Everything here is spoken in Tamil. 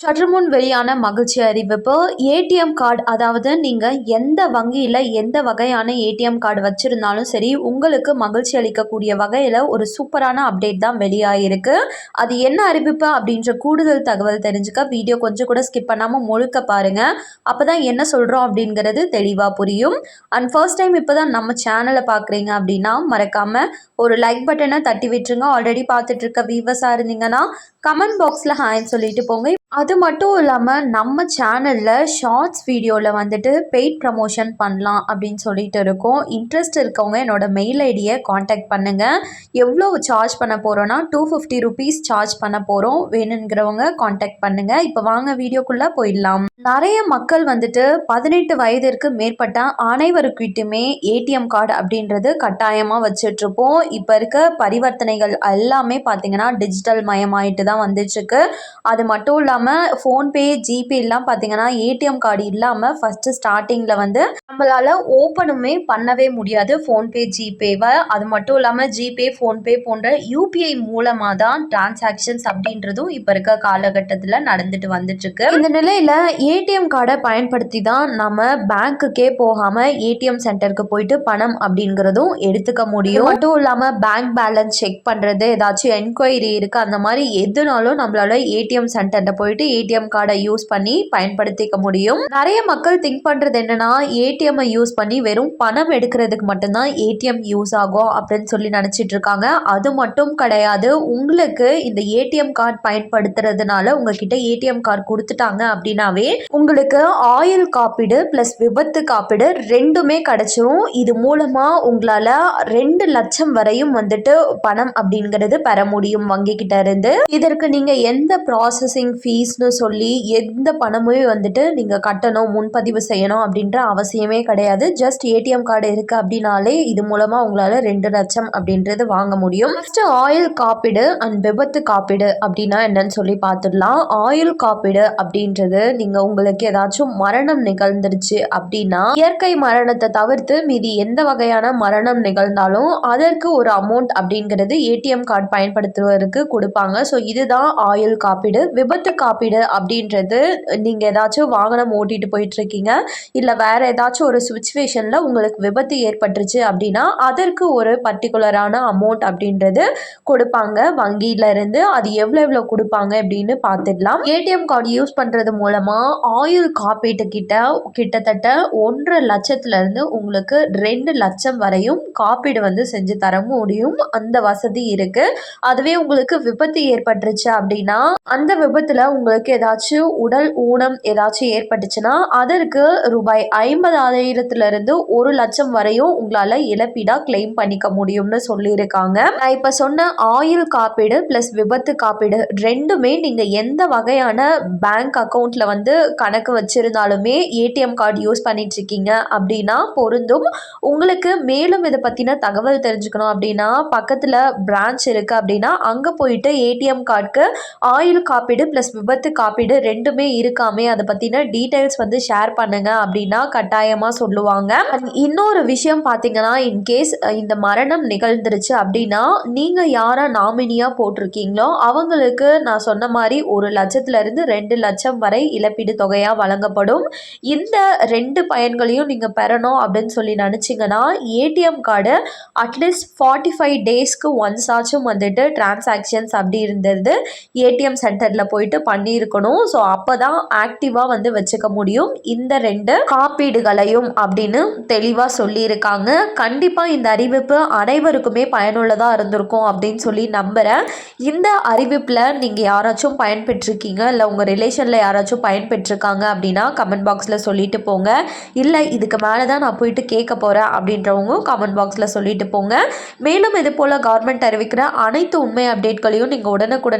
சற்று முன் வெளியான மகிழ்ச்சி அறிவிப்பு ஏடிஎம் கார்டு அதாவது நீங்கள் எந்த வங்கியில் எந்த வகையான ஏடிஎம் கார்டு வச்சுருந்தாலும் சரி உங்களுக்கு மகிழ்ச்சி அளிக்கக்கூடிய வகையில் ஒரு சூப்பரான அப்டேட் தான் வெளியாகிருக்கு அது என்ன அறிவிப்பு அப்படின்ற கூடுதல் தகவல் தெரிஞ்சுக்க வீடியோ கொஞ்சம் கூட ஸ்கிப் பண்ணாமல் முழுக்க பாருங்கள் அப்போ தான் என்ன சொல்கிறோம் அப்படிங்கிறது தெளிவாக புரியும். அண்ட் ஃபர்ஸ்ட் டைம் இப்போ தான் நம்ம சேனலை பார்க்குறீங்க அப்படின்னா மறக்காமல் ஒரு லைக் பட்டனை தட்டி விட்டுருங்க. ஆல்ரெடி பார்த்துட்ருக்க வீவர்ஸாக இருந்தீங்கன்னா கமெண்ட் பாக்ஸில் ஹாய்ன்னு சொல்லிட்டு போங்க. அது மட்டும் இல்லாமல் நம்ம சேனலில் ஷார்ட்ஸ் வீடியோவில் வந்துட்டு பெய்ட் ப்ரமோஷன் பண்ணலாம் அப்படின்னு சொல்லிட்டு இருக்கோம். இன்ட்ரெஸ்ட் இருக்கவங்க என்னோடய மெயில் ஐடியை காண்டாக்ட் பண்ணுங்கள் எவ்வளோ சார்ஜ் பண்ண போகிறோன்னா டூ ஃபிஃப்டி ருபீஸ் சார்ஜ் பண்ண போகிறோம் வேணுங்கிறவங்க காண்டாக்ட் பண்ணுங்கள் இப்போ வாங்க வீடியோக்குள்ளே போயிடலாம். நிறைய மக்கள் வந்துட்டு பதினெட்டு வயதிற்கு மேற்பட்ட அனைவருக்கிட்டுமே ஏடிஎம் கார்டு அப்படின்றது கட்டாயமாக வச்சிட்ருப்போம் இப்போ இருக்க பரிவர்த்தனைகள் எல்லாமே பார்த்திங்கன்னா டிஜிட்டல் மயமாயிட்டு தான் வந்துட்டுருக்கு. அது மட்டும் இல்லாமல் ஃபோன்பே ஜிபேலாம் பார்த்தீங்கன்னா ஏடிஎம் கார்டு இல்லாமல் ஃபஸ்ட்டு ஸ்டார்டிங்கில் வந்து நம்மளால் ஓப்பனுமே பண்ணவே முடியாது ஃபோன்பே ஜிபேவை அது மட்டும் இல்லாமல் ஜிபே ஃபோன்பே போன்ற யூபிஐ மூலமாக தான் டிரான்சாக்ஷன்ஸ் அப்படின்றதும் இப்போ இருக்க காலகட்டத்தில் நடந்துட்டு வந்துட்டுருக்கு. இந்த நிலையில் ஏடிஎம் கார்டை பயன்படுத்தி தான் நம்ம பேங்க்குக்கே போகாமல் ஏடிஎம் சென்டருக்கு போயிட்டு பணம் அப்படிங்கிறதும் எடுத்துக்க முடியும். மட்டும் இல்லாமல் பேங்க் பேலன்ஸ் செக் பண்ணுறது ஏதாச்சும் என்கொயரி இருக்குது அந்த மாதிரி எது எதுனாலும் நம்மளால ஏடிஎம் சென்டரில் போயிட்டு ஏடிஎம் கார்டை யூஸ் பண்ணி பயன்படுத்திக்க முடியும். நிறைய மக்கள் திங்க் பண்ணுறது என்னன்னா ஏடிஎம்மை யூஸ் பண்ணி வெறும் பணம் எடுக்கிறதுக்கு மட்டும்தான் ஏடிஎம் யூஸ் ஆகும் அப்படின்னு சொல்லி நினச்சிட்டு இருக்காங்க. அது மட்டும் கிடையாது உங்களுக்கு இந்த ஏடிஎம் கார்டு பயன்படுத்துறதுனால உங்ககிட்ட ஏடிஎம் கார்டு கொடுத்துட்டாங்க அப்படின்னாவே உங்களுக்கு ஆயுள் காப்பீடு ப்ளஸ் விபத்து காப்பீடு ரெண்டுமே கிடைச்சிரும். இது மூலமாக உங்களால் ரெண்டு லட்சம் வரையும் வந்துட்டு பணம் அப்படிங்கிறது பெற முடியும் வங்கி கிட்ட இருந்து இதற்கு நீங்கள் எந்த ப்ராசஸிங் ஃபீஸ்னு சொல்லி எந்த பணமும் வந்துட்டு நீங்கள் கட்டணும் முன்பதிவு செய்யணும் அப்படின்ற அவசியமே கிடையாது. ஜஸ்ட் ஏடிஎம் கார்டு இருக்குது அப்படின்னாலே இது மூலமாக உங்களால் ரெண்டு லட்சம் அப்படின்றது வாங்க முடியும். ஃபஸ்ட்டு ஆயில் காப்பீடு அண்ட் விபத்து காப்பீடு அப்படின்னா என்னன்னு சொல்லி பார்த்துடலாம். ஆயில் காப்பீடு அப்படின்றது நீங்கள் உங்களுக்கு ஏதாச்சும் மரணம் நிகழ்ந்துருச்சு அப்படின்னா இயற்கை மரணத்தை தவிர்த்து மீதி எந்த வகையான மரணம் நிகழ்ந்தாலும் அதற்கு ஒரு அமௌண்ட் அப்படிங்கிறது ஏடிஎம் கார்டு பயன்படுத்துவதற்கு கொடுப்பாங்க. ஸோ இது இதுதான் ஆயுள் காப்பீடு விபத்து காப்பீடு அப்படின்றது நீங்கள் ஏதாச்சும் வாகனம் ஓட்டிகிட்டு போயிட்டுருக்கீங்க இல்லை வேறு ஏதாச்சும் ஒரு சுச்சுவேஷனில் உங்களுக்கு விபத்து ஏற்பட்டுருச்சு அப்படின்னா அதற்கு ஒரு பர்டிகுலரான அமௌண்ட் அப்படின்றது கொடுப்பாங்க. வங்கியிலேருந்து அது எவ்வளோ எவ்வளோ கொடுப்பாங்க அப்படின்னு பார்த்துடலாம். ஏடிஎம் கார்டு யூஸ் பண்ணுறது மூலமாக ஆயுள் காப்பீட்டு கிட்ட கிட்டத்தட்ட ஒன்றரை லட்சத்துலேருந்து உங்களுக்கு ரெண்டு லட்சம் வரையும் காப்பீடு வந்து செஞ்சு தர முடியும். அந்த வசதி இருக்குது அதுவே உங்களுக்கு விபத்து ஏற்பட்டு ஏற்பட்டுருச்சு அப்படின்னா அந்த விபத்தில் உங்களுக்கு ஏதாச்சும் உடல் ஊனம் ஏதாச்சும் ஏற்பட்டுச்சுன்னா அதற்கு ரூபாய் ஐம்பதாயிரத்துலேருந்து ஒரு லட்சம் வரையும் உங்களால் இழப்பீடாக கிளைம் பண்ணிக்க முடியும்னு சொல்லியிருக்காங்க. நான் இப்போ சொன்ன ஆயுள் காப்பீடு ப்ளஸ் விபத்து காப்பீடு ரெண்டுமே நீங்கள் எந்த வகையான பேங்க் அக்கௌண்ட்டில் வந்து கணக்கு வச்சுருந்தாலுமே ஏடிஎம் கார்டு யூஸ் பண்ணிட்டுருக்கீங்க அப்படின்னா பொருந்தும். உங்களுக்கு மேலும் இதை பற்றின தகவல் தெரிஞ்சுக்கணும் அப்படின்னா பக்கத்தில் பிரான்ச் இருக்குது அப்படின்னா அங்கே போயிட்டு ஏடிஎம் கார்டு கார்டுக்கு ஆயுள் காப்பீடு ப்ளஸ் விபத்து விபத்து காப்பீடு ரெண்டுமே இருக்காமே. அதை பற்றின டீட்டெயில்ஸ் வந்து ஷேர் பண்ணுங்க அப்படின்னா கட்டாயமாக சொல்லுவாங்க. இன்னொரு விஷயம் பார்த்தீங்கன்னா இன்கேஸ் இந்த மரணம் நிகழ்ந்துருச்சு அப்படின்னா நீங்கள் யாரை நாமினியாக போட்டிருக்கீங்களோ அவங்களுக்கு நான் சொன்ன மாதிரி ஒரு லட்சத்துலேருந்து ரெண்டு லட்சம் வரை இழப்பீடு தொகையாக வழங்கப்படும். இந்த ரெண்டு பயன்களையும் நீங்கள் பெறணும் அப்படின்னு சொல்லி நினச்சிங்கன்னா ATM card at least forty five டேஸ்க்கு ஒன்ஸ் ஆச்சும் வந்துட்டு டிரான்சாக்ஷன்ஸ் அப்படி இருந்தது. ஏடிஎம் சென்டரில் போயிட்டு பண்ணியிருக்கணும். ஸோ அப்போ தான் ஆக்டிவாக வந்து வச்சுக்க முடியும். இந்த ரெண்டு காப்பீடுகளையும் அப்படின்னு தெளிவாக சொல்லியிருக்காங்க. கண்டிப்பாக இந்த அறிவிப்பு அனைவருக்குமே பயனுள்ளதாக இருந்திருக்கும் அப்படின்னு சொல்லி நம்புகிறேன் இந்த அறிவிப்பில் நீங்கள் யாராச்சும் பயன்பெற்றிருக்கீங்க இல்லை உங்கள் ரிலேஷனில் யாராச்சும் பயன்பெற்றிருக்காங்க அப்படின்னா கமெண்ட் பாக்ஸில் சொல்லிட்டு போங்க. இல்லை இதுக்கு மேலே தான் நான் போயிட்டு கேட்க போகிறேன் அப்படின்றவங்க கமெண்ட் பாக்ஸில் சொல்லிட்டு போங்க. மேலும் இது போல் கவர்மெண்ட் அறிவிக்கிற அனைத்து உண்மை அப்டேட்களையும் நீங்கள் உடனுக்குடன்